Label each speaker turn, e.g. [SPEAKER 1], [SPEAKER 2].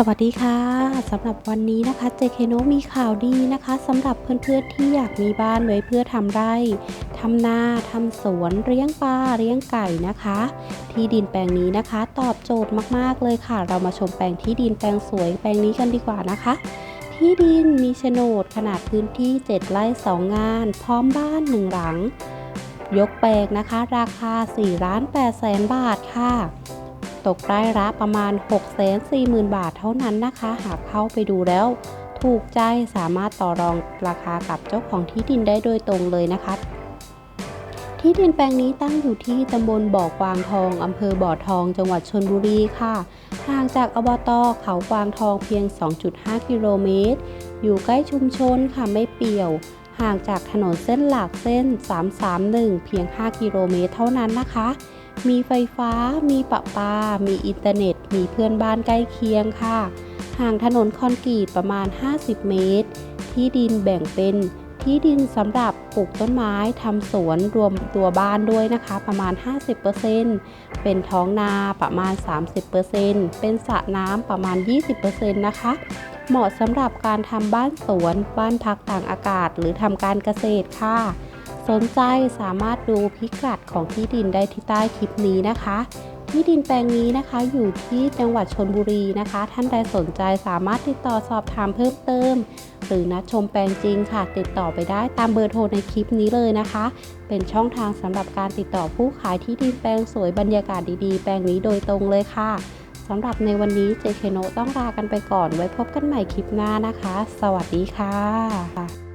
[SPEAKER 1] สวัสดีค่ะสำหรับวันนี้นะคะเจเคโนมีข่าวดีนะคะสำหรับเพื่อนๆที่อยากมีบ้านไว้เพื่อทำไร่ทำนาทำสวนเลี้ยงปลาเลี้ยงไก่นะคะ ที่ดินแปลงนี้นะคะ ตอบโจทย์มากๆเลยค่ะ เรามาชมแปลงที่ดินแปลงสวยแปลงนี้กันดีกว่านะคะ ที่ดินมีโฉนดขนาดพื้นที่ 7 ไร่ 2 งาน พร้อมบ้าน1หลัง ยกแปลงนะคะ ราคา4ล้าน8แสนบาทค่ะ ตกไร่ละประมาณ 6 4 0 0 0 0 บาทเท่านั้นนะคะ หากเข้าไปดูแล้ว ถูกใจสามารถต่อรองราคากับเจ้าของที่ดินได้โดยตรงเลยนะคะ ที่ดินแปลงนี้ตั้งอยู่ที่ตำบลบ่อกวางทองอำเภอบ่อทอง จังหวัดชนบุรีค่ะห่างจากอบตเขากวางทองเพียง 2.5 กิโลเมตร อยู่ใกล้ชุมชนค่ะไม่เปี่ยวห่างจากถนนเส้นหลักเส้น 331 เพียง 5 กิโลเมตรเท่านั้นนะคะ มีไฟฟ้า มีประปา มีอินเทอร์เน็ต มีเพื่อนบ้านใกล้เคียงค่ะ ห่างถนนคอนกรีตประมาณ 50 เมตร ที่ดินแบ่งเป็นที่ดินสำหรับปลูกต้นไม้ทำสวนรวมตัวบ้านด้วยนะคะ ประมาณ 50%เป็นท้องนาประมาณ 30%เป็นสระน้ำประมาณ 20%นะคะ เหมาะสำหรับการทำบ้านสวน บ้านพักต่างอากาศ หรือทำการเกษตรค่ะ สนใจสามารถดูพิกัดของที่ดินได้ที่ใต้คลิปนี้นะคะที่ดินแปลงนี้นะคะอยู่ที่จังหวัดชนบุรีนะคะ ท่านใดสนใจสามารถติดต่อสอบถามเพิ่มเติม หรือนัดชมแปลงจริงค่ะ ติดต่อไปได้ตามเบอร์โทรในคลิปนี้เลยนะคะ เป็นช่องทางสำหรับการติดต่อผู้ขายที่ดินแปลงสวยบรรยากาศดีๆ แปลงนี้โดยตรงเลยค่ะสำหรับในวันนี้เจเคโนต้องลากันไปก่อนไว้พบกันใหม่คลิปหน้านะคะ สวัสดีค่ะ